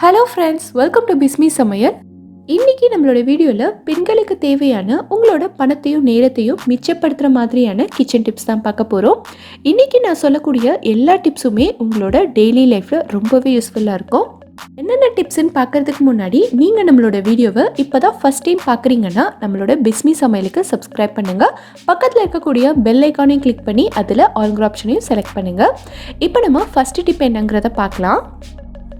Hello friends welcome to Bismi Samayal இன்னைக்கு நம்மளோட வீடியோவில் பெண்களுக்கு தேவையான உங்களோட பணத்தையும் நேரத்தையும் மிச்சப்படுத்துகிற மாதிரியான கிச்சன் டிப்ஸ் தான் பார்க்க போகிறோம் இன்னைக்கு நான் சொல்லக்கூடிய எல்லா டிப்ஸுமே உங்களோட டெய்லி லைஃப்பில் ரொம்பவே யூஸ்ஃபுல்லாக இருக்கும். என்னென்ன டிப்ஸ்ன்னு பார்க்கறதுக்கு முன்னாடி நீங்கள் நம்மளோட வீடியோவை இப்போ தான் ஃபஸ்ட் டைம் பார்க்குறீங்கன்னா நம்மளோட பிஸ்மி சமையலுக்கு சப்ஸ்கிரைப் பண்ணுங்கள் பக்கத்தில் இருக்கக்கூடிய பெல் ஐக்கானையும் கிளிக் பண்ணி அதில் ஆல்கிற ஆப்ஷனையும் செலக்ட் பண்ணுங்கள் இப்போ நம்ம ஃபஸ்ட்டு டிப் என்னங்கிறத பார்க்கலாம்.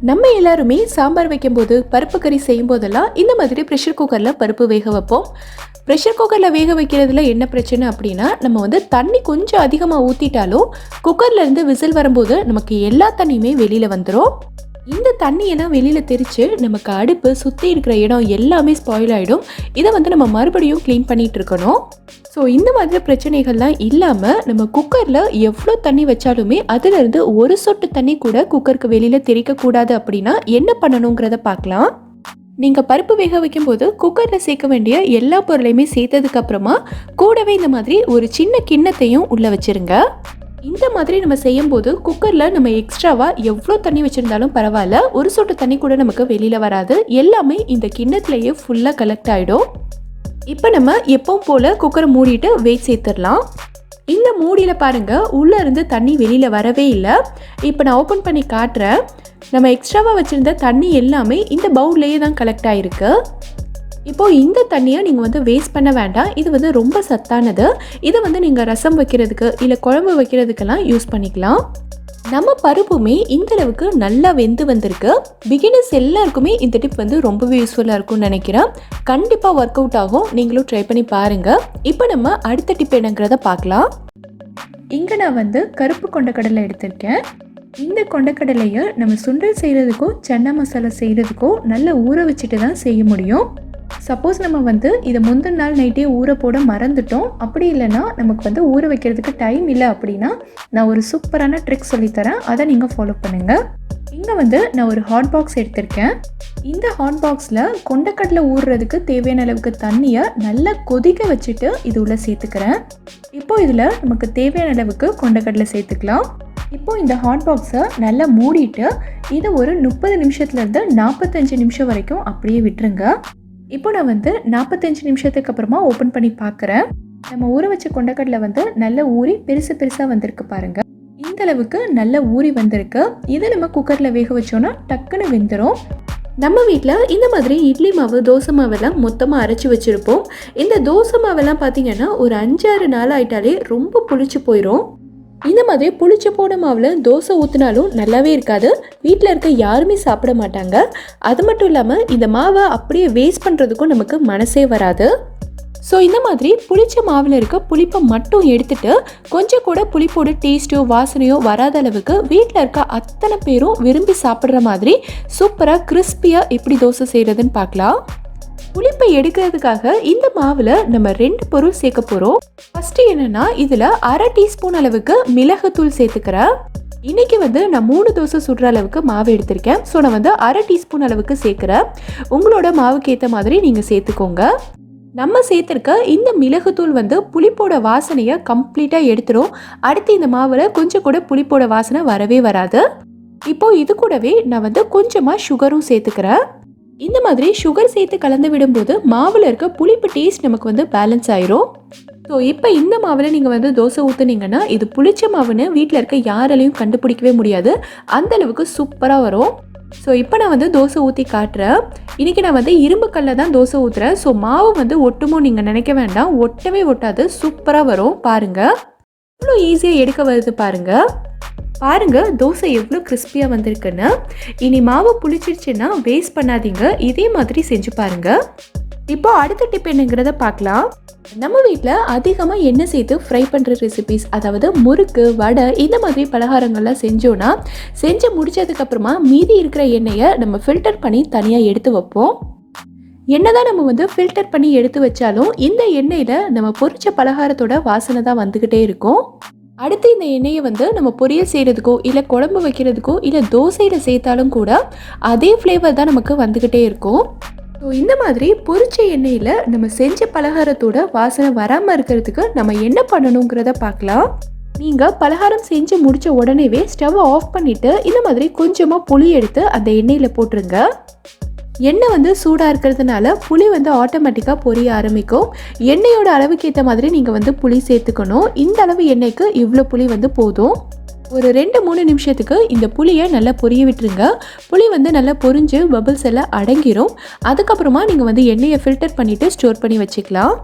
நம்ம எல்லாருமே சாம்பார் வைக்கும்போது பருப்பு கறி செய்யும் போதெல்லாம் இந்த மாதிரி ப்ரெஷர் குக்கரில் பருப்பு வேக வைப்போம். ப்ரெஷர் குக்கரில் வேக வைக்கிறதுல என்ன பிரச்சனை அப்படின்னா நம்ம வந்து தண்ணி கொஞ்சம் அதிகமாக ஊற்றிட்டாலும் குக்கர்லேருந்து விசில் வரும்போது நமக்கு எல்லா தண்ணியுமே வெளியில் வந்துடும் இந்த தண்ணியெல்லாம் வெளியில் தெரித்து நமக்கு அடுப்பு சுற்றி இருக்கிற இடம் எல்லாமே ஸ்பாயில் ஆகிடும் இதை வந்து நம்ம மறுபடியும் க்ளீன் பண்ணிகிட்டு இருக்கணும். ஸோ இந்த மாதிரி பிரச்சனைகள்லாம் இல்லாமல் நம்ம குக்கரில் எவ்வளோ தண்ணி வச்சாலுமே அதிலிருந்து ஒரு சொட்டு தண்ணி கூட குக்கருக்கு வெளியில் தெரிக்கக்கூடாது அப்படின்னா என்ன பண்ணணுங்கிறத பார்க்கலாம். நீங்கள் பருப்பு வேக வைக்கும்போது குக்கரில் சேர்க்க வேண்டிய எல்லா பொருளையுமே சேர்த்ததுக்கப்புறமா கூடவே இந்த மாதிரி ஒரு சின்ன கிண்ணத்தையும் உள்ளே வச்சிருங்க. இந்த மாதிரி நம்ம செய்யும்போது குக்கரில் நம்ம எக்ஸ்ட்ராவாக எவ்வளோ தண்ணி வச்சுருந்தாலும் பரவாயில்ல ஒரு சொட்டு தண்ணி கூட நமக்கு வெளியில் வராது. எல்லாமே இந்த கிண்ணத்துலேயே ஃபுல்லாக கலெக்ட் ஆகிடும் இப்போ நம்ம எப்பவும் போல் குக்கரை மூடிட்டு வெயிட் சேர்த்துடலாம். இந்த மூடியில் பாருங்கள் உள்ளே இருந்து தண்ணி வெளியில் வரவே இல்லை. இப்போ நான் ஓப்பன் பண்ணி காட்டுறேன். நம்ம எக்ஸ்ட்ராவாக வச்சுருந்த தண்ணி எல்லாமே இந்த பவுல்லையே தான் கலெக்ட் ஆகிருக்கு இப்போது இந்த தண்ணியை நீங்கள் வந்து வேஸ்ட் பண்ண வேண்டாம். இது வந்து ரொம்ப சத்தானது. இதை வந்து நீங்கள் ரசம் வைக்கிறதுக்கு இல்லை குழம்பு வைக்கிறதுக்கெல்லாம் யூஸ் பண்ணிக்கலாம். நம்ம பருப்புமே இந்த அளவுக்கு நல்லா வெந்து வந்திருக்கு. பிகினர்ஸ் எல்லாருக்குமே இந்த டிப் வந்து ரொம்பவே யூஸ்ஃபுல்லாக இருக்கும்னு நினைக்கிறேன். கண்டிப்பாக ஒர்க் அவுட் ஆகும். நீங்களும் ட்ரை பண்ணி பாருங்கள் இப்போ நம்ம அடுத்த டிப் என்னங்கிறத பார்க்கலாம். இங்கே நான் வந்து கருப்பு கொண்டக்கடலை எடுத்திருக்கேன். இந்த கொண்டக்கடலையை நம்ம சுண்டல் செய்கிறதுக்கோ சன்னா மசாலா செய்கிறதுக்கோ நல்லா ஊற வச்சுட்டு தான் செய்ய முடியும். சப்போஸ் நம்ம வந்து இதை முந்தின நாள் நைட்டே ஊற போட மறந்துட்டோம். அப்படி இல்லைன்னா நமக்கு வந்து ஊற வைக்கிறதுக்கு டைம் இல்லை அப்படின்னா நான் ஒரு சூப்பரான ட்ரிக் சொல்லித்தரேன் அதை நீங்கள் ஃபாலோ பண்ணுங்கள் இங்கே வந்து நான் ஒரு ஹாட் பாக்ஸ் எடுத்திருக்கேன். இந்த ஹாட் பாக்ஸில் கொண்டக்கடலை ஊறுறதுக்கு தேவையான அளவுக்கு தண்ணியை நல்லா கொதிக்க வச்சுட்டு இது உள்ளே சேர்த்துக்கிறேன். இப்போ இதில் நமக்கு தேவையான அளவுக்கு கொண்டக்கடலை சேர்த்துக்கலாம். இப்போ இந்த ஹாட் பாக்ஸை நல்லா மூடிட்டு இதை ஒரு முப்பது நிமிஷத்துலேருந்து நாற்பத்தஞ்சு நிமிஷம் வரைக்கும் அப்படியே விட்டுருங்க. இப்போ நான் வந்து நாற்பத்தஞ்சு நிமிஷத்துக்கு அப்புறமா ஓப்பன் பண்ணி பார்க்குறேன். நம்ம ஊற வச்ச கொண்டக்கடலை வந்து நல்ல ஊறி பெருசு பெருசாக வந்திருக்கு பாருங்க. இந்த அளவுக்கு நல்ல ஊறி வந்திருக்கு. இதை நம்ம குக்கரில் வேக வச்சோன்னா டக்குன்னு வெந்துடும் நம்ம வீட்டில் இந்த மாதிரி இட்லி மாவு தோசை மாவெல்லாம் மொத்தமாக அரைச்சி வச்சுருப்போம். இந்த தோசை மாவெல்லாம் பார்த்தீங்கன்னா ஒரு அஞ்சாறு நாள் ஆயிட்டாலே ரொம்ப புளிச்சு போயிடும் இந்த மாதிரி புளிச்ச போன மாவில் தோசை ஊற்றினாலும் நல்லாவே இருக்காது. வீட்டில் இருக்க யாருமே சாப்பிட மாட்டாங்க. அது மட்டும் இல்லாமல் இந்த மாவை அப்படியே வேஸ்ட் பண்ணுறதுக்கும் நமக்கு மனசே வராது. ஸோ இந்த மாதிரி புளிச்ச மாவில் இருக்க புளிப்பை மட்டும் எடுத்துட்டு கொஞ்சம் கூட புளிப்போட டேஸ்ட்டோ வாசனையோ வராத அளவுக்கு வீட்டில் இருக்க அத்தனை பேரும் விரும்பி சாப்பிட்ற மாதிரி சூப்பராக கிறிஸ்பியாக எப்படி தோசை செய்கிறதுன்னு பார்க்கலாம். புளிப்பை எடுக்கிறதுக்காக இந்த மாவில் நம்ம ரெண்டு பொருள் சேர்க்க போகிறோம் ஃபஸ்ட்டு என்னென்னா இதில் அரை டீஸ்பூன் அளவுக்கு மிளகுத்தூள் சேர்த்துக்கிறேன். இன்னைக்கு வந்து நான் மூணு தோசை சுடுற அளவுக்கு மாவு எடுத்திருக்கேன். ஸோ நான் வந்து அரை டீஸ்பூன் அளவுக்கு சேர்க்குறேன். உங்களோட மாவுக்கு ஏற்ற மாதிரி நீங்கள் சேர்த்துக்கோங்க. நம்ம சேர்த்துருக்க இந்த மிளகுத்தூள் வந்து புளிப்போட வாசனையை கம்ப்ளீட்டாக எடுத்துரும். அடுத்து இந்த மாவில் கொஞ்சம் கூட புளிப்போட வாசனை வரவே வராது. இப்போ இது கூடவே நான் வந்து கொஞ்சமாக சுகரும் சேர்த்துக்கிறேன். இந்த மாதிரி சுகர் சேர்த்து கலந்து விடும்போது மாவில் இருக்க புளிப்பு டேஸ்ட் நமக்கு வந்து பேலன்ஸ் ஆயிரும். ஸோ இப்போ இந்த மாவில் நீங்கள் வந்து தோசை ஊற்றுனீங்கன்னா இது புளிச்ச மாவுன்னு வீட்டில் இருக்க யாராலையும் கண்டுபிடிக்கவே முடியாது. அந்த அளவுக்கு சூப்பராக வரும். ஸோ இப்போ நான் வந்து தோசை ஊற்றி காட்டுறேன். இன்றைக்கி நான் வந்து இரும்பு கல்லில் தான் தோசை ஊற்றுறேன் ஸோ மாவு வந்து ஒட்டுமோ நீங்கள் நினைக்க வேண்டாம். ஒட்டவே ஒட்டாது. சூப்பராக வரும். பாருங்கள் இவ்வளோ ஈஸியாக எடுக்க வருது பாருங்கள் பாருங்க தோசை எவ்வளோ கிறிஸ்பியாக வந்திருக்குன்னு. இனி மாவு புளிச்சிருச்சுன்னா வேஸ்ட் பண்ணாதீங்க. இதே மாதிரி செஞ்சு பாருங்க. இப்போ அடுத்த டிப் என்னங்கிறத பார்க்கலாம். நம்ம வீட்டில் அதிகமாக எண்ணெய் சேர்த்து ஃப்ரை பண்ணுற ரெசிபிஸ் அதாவது முறுக்கு வடை இந்த மாதிரி பலகாரங்கள்லாம் செஞ்சோன்னா செஞ்சு முடிச்சதுக்கப்புறமா மீதி இருக்கிற எண்ணெயை நம்ம ஃபில்டர் பண்ணி தனியாக எடுத்து வைப்போம். என்னதான் நம்ம வந்து ஃபில்டர் பண்ணி எடுத்து வச்சாலும் இந்த எண்ணெயில் நம்ம பொரிச்ச பலகாரத்தோட வாசனை தான் வந்துக்கிட்டே இருக்கும். அடுத்து இந்த எண்ணெயை வந்து நம்ம பொரியல் செய்கிறதுக்கோ இல்லை குழம்பு வைக்கிறதுக்கோ இல்லை தோசையில் சேர்த்தாலும் கூட அதே ஃப்ளேவர் தான் நமக்கு வந்துக்கிட்டே இருக்கும். ஸோ இந்த மாதிரி பொரிச்ச எண்ணெயில் நம்ம செஞ்ச பலகாரத்தோட வாசனை வராமல் இருக்கிறதுக்கு நம்ம என்ன பண்ணணுங்கிறத பார்க்கலாம். நீங்கள் பலகாரம் செஞ்சு முடித்த உடனேவே ஸ்டவ்வை ஆஃப் பண்ணிவிட்டு இந்த மாதிரி கொஞ்சமாக புளி எடுத்து அந்த எண்ணெயில் போட்டுருங்க. எண்ணெய் வந்து சூடாக இருக்கிறதுனால புளி வந்து ஆட்டோமேட்டிக்காக பொரிய ஆரம்பிக்கும். எண்ணெயோட அளவுக்கு ஏற்ற மாதிரி நீங்கள் வந்து புளி சேர்த்துக்கணும். இந்த அளவு எண்ணெய்க்கு இவ்வளோ புளி வந்து போதும். ஒரு ரெண்டு மூணு நிமிஷத்துக்கு இந்த புளியை நல்லா பொரிய விட்டுருங்க. புளி வந்து நல்லா பொரிஞ்சு பபிள்ஸ் எல்லாம் அடங்கிரும். அதுக்கப்புறமா நீங்கள் வந்து எண்ணெயை ஃபில்டர் பண்ணிவிட்டு ஸ்டோர் பண்ணி வச்சுக்கலாம்.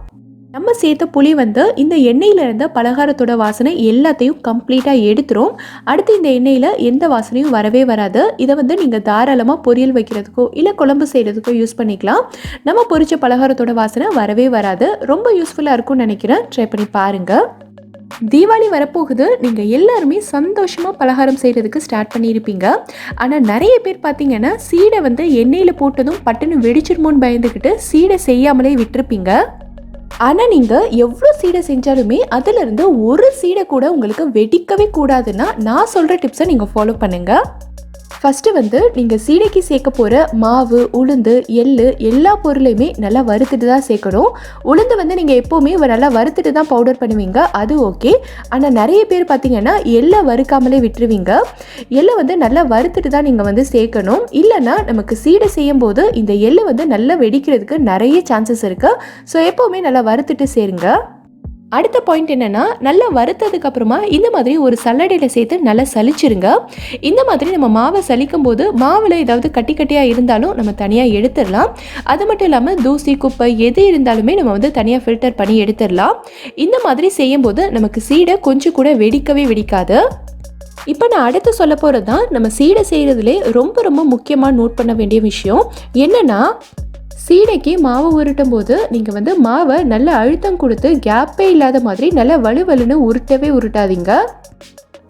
நம்ம சேர்த்த புளி வந்து இந்த எண்ணெயில் இருந்த பலகாரத்தோட வாசனை எல்லாத்தையும் கம்ப்ளீட்டாக எடுத்துரும். அடுத்து இந்த எண்ணெயில் எந்த வாசனையும் வரவே வராது. இதை வந்து நீங்கள் தாராளமாக பொரியல் வைக்கிறதுக்கோ இல்லை குழம்பு செய்கிறதுக்கோ யூஸ் பண்ணிக்கலாம். நம்ம பொரித்த பலகாரத்தோட வாசனை வரவே வராது. ரொம்ப யூஸ்ஃபுல்லாக இருக்கும்னு நினைக்கிறேன். ட்ரை பண்ணி பாருங்கள் தீபாவளி வரப்போகுது. நீங்கள் எல்லாருமே சந்தோஷமாக பலகாரம் செய்கிறதுக்கு ஸ்டார்ட் பண்ணியிருப்பீங்க. ஆனால் நிறைய பேர் பார்த்தீங்கன்னா சீடை வந்து எண்ணெயில் போட்டதும் பட்டுன்னு வெடிச்சிருமோன்னு பயந்துக்கிட்டு சீடை செய்யாமலே விட்டுருப்பீங்க. ஆனால் நீங்கள் எவ்வளோ சீடை செஞ்சாலுமே அதிலிருந்து ஒரு சீடை கூட உங்களுக்கு வெடிக்கவே கூடாதுன்னா நான் சொல்கிற டிப்ஸை நீங்கள் ஃபாலோ பண்ணுங்கள் ஃபஸ்ட்டு வந்து நீங்கள் சீடைக்கு சேர்க்க போகிற மாவு உளுந்து எள் எல்லா பொருளையுமே நல்லா வறுத்துட்டு தான் சேர்க்கணும். உளுந்து வந்து நீங்கள் எப்போவுமே நல்லா வறுத்துட்டு தான் பவுடர் பண்ணுவீங்க. அது ஓகே ஆனால் நிறைய பேர் பார்த்தீங்கன்னா எள்ளை வறுக்காமலே விட்டுருவீங்க. எள்ளை வந்து நல்லா வறுத்துட்டு தான் நீங்கள் வந்து சேர்க்கணும். இல்லைன்னா நமக்கு சீடை செய்யும் போது இந்த எள்ளு வந்து நல்லா வெடிக்கிறதுக்கு நிறைய சான்சஸ் இருக்குது ஸோ எப்போவுமே நல்லா வறுத்துட்டு சேருங்க. அடுத்த பாயிண்ட் என்னென்னா நல்லா வறுத்ததுக்கு அப்புறமா இந்த மாதிரி ஒரு சல்லடையில் சேர்த்து நல்லா சலிச்சிருங்க இந்த மாதிரி நம்ம மாவை சலிக்கும் போது மாவில் ஏதாவது கட்டி கட்டியாக இருந்தாலும் நம்ம தனியாக எடுத்துடலாம். அது மட்டும் இல்லாமல் தூசி குப்பை எது இருந்தாலுமே நம்ம வந்து தனியாக ஃபில்டர் பண்ணி எடுத்துடலாம். இந்த மாதிரி செய்யும்போது நமக்கு சீடை கொஞ்சம் கூட வெடிக்கவே வெடிக்காது. இப்போ நான் அடுத்து சொல்ல போகிறது தான் நம்ம சீடை செய்கிறதுலே ரொம்ப ரொம்ப முக்கியமாக நோட் பண்ண வேண்டிய விஷயம் என்னென்னா சீடைக்கு மாவு உருட்டும் போது நீங்கள் வந்து மாவை நல்ல அழுத்தம் கொடுத்து கேப்பே இல்லாத மாதிரி நல்லா வலுவலுன்னு உருட்டவே உருட்டாதீங்க.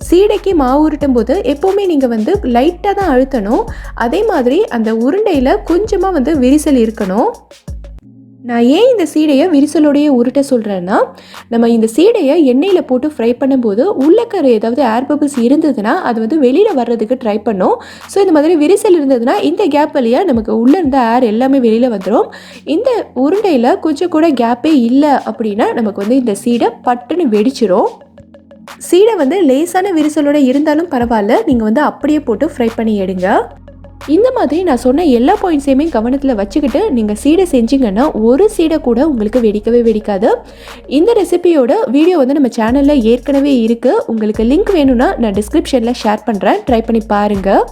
சீடைக்கு மாவு உருட்டும் போது எப்போவுமே நீங்கள் வந்து லைட்டாக தான் அழுத்தணும். அதே மாதிரி அந்த உருண்டையில் கொஞ்சமாக வந்து விரிசல் இருக்கணும். நான் ஏன் இந்த சீடையை விரிசலோடைய உருட்ட சொல்கிறேன்னா நம்ம இந்த சீடையை எண்ணெயில் போட்டு ஃப்ரை பண்ணும்போது உள்ளக்கரு ஏதாவது ஏர் பபிள்ஸ் இருந்ததுன்னா அது வந்து வெளியில் வர்றதுக்கு ட்ரை பண்ணும். ஸோ இந்த மாதிரி விரிசல் இருந்ததுன்னா இந்த கேப் வழியாக நமக்கு உள்ளே இருந்த ஏர் எல்லாமே வெளியில் வந்துடும் இந்த உருண்டையில் கொஞ்சம் கூட கேப்பே இல்லை அப்படின்னா நமக்கு வந்து இந்த சீடை பட்டுன்னு வெடிச்சிரும். சீடை வந்து லேசான விரிசலோட இருந்தாலும் பரவாயில்ல. நீங்கள் வந்து அப்படியே போட்டு ஃப்ரை பண்ணி எடுங்க. இந்த மாதிரி நான் சொன்ன எல்லா பாயிண்ட்ஸையுமே கவனத்தில் வச்சுக்கிட்டு நீங்கள் சீடை செஞ்சீங்கன்னா ஒரு சீடை கூட உங்களுக்கு வெடிக்கவே வெடிக்காது. இந்த ரெசிபியோட வீடியோ வந்து நம்ம சேனலில் ஏற்கனவே இருக்குது உங்களுக்கு லிங்க் வேணும்னா நான் டிஸ்கிரிப்ஷனில் ஷேர் பண்ணுறேன் ட்ரை பண்ணி பாருங்கள்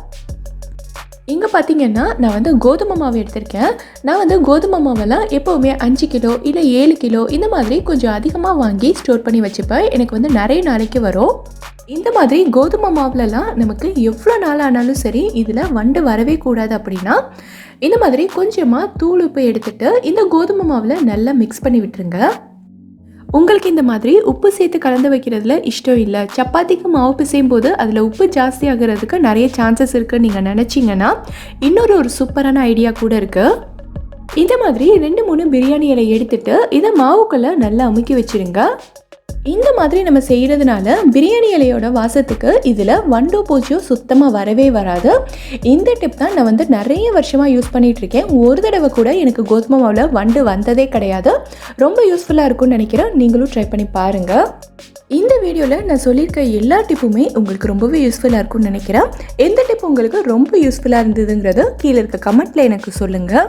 இங்கே பார்த்தீங்கன்னா நான் வந்து கோதுமை மாவு எடுத்திருக்கேன். நான் வந்து கோதுமை மாவெல்லாம் எப்போவுமே அஞ்சு கிலோ இல்லை ஏழு கிலோ இந்த மாதிரி கொஞ்சம் அதிகமாக வாங்கி ஸ்டோர் பண்ணி வச்சுப்பேன். எனக்கு வந்து நிறைய நாளைக்கு வரும். இந்த மாதிரி கோதுமை மாவுலலாம் நமக்கு எவ்வளோ நாள் ஆனாலும் சரி இதில் வண்டு வரவே கூடாது அப்படின்னா இந்த மாதிரி கொஞ்சமாக தூள் உப்பு எடுத்துகிட்டு இந்த கோதுமை மாவில் நல்லா மிக்ஸ் பண்ணி விட்டுருங்க. உங்களுக்கு இந்த மாதிரி உப்பு சேர்த்து கலந்து வைக்கிறதுல இஷ்டம் இல்லை. சப்பாத்திக்கு மாவு பிசையும் போது அதில் உப்பு ஜாஸ்தி ஆகிறதுக்கு நிறைய சான்சஸ் இருக்குன்னு நீங்கள் நினச்சிங்கன்னா இன்னொரு ஒரு சூப்பரான ஐடியா கூட இருக்குது இந்த மாதிரி ரெண்டு மூணு பிரியாணி இலை எடுத்துட்டு இதை மாவுக்குள்ளே நல்லா அமுக்கி வச்சுருங்க. இந்த மாதிரி நம்ம செய்கிறதுனால பிரியாணி இலையோட வாசத்துக்கு இதில் வண்டோ பூச்சியோ சுத்தமாக வரவே வராது. இந்த டிப் தான் நான் வந்து நிறைய வருஷமாக யூஸ் பண்ணிகிட்ருக்கேன் ஒரு தடவை கூட எனக்கு கோதுமை மாவில் வண்டு வந்ததே கிடையாது. ரொம்ப யூஸ்ஃபுல்லாக இருக்கும்னு நினைக்கிறேன். நீங்களும் ட்ரை பண்ணி பாருங்கள் இந்த வீடியோவில் நான் சொல்லியிருக்க எல்லா டிப்புமே உங்களுக்கு ரொம்பவே யூஸ்ஃபுல்லாக இருக்கும்னு நினைக்கிறேன். எந்த டிப் உங்களுக்கு ரொம்ப யூஸ்ஃபுல்லாக இருந்ததுங்கிறத கீழே இருக்க கமெண்ட்டில் எனக்கு சொல்லுங்கள்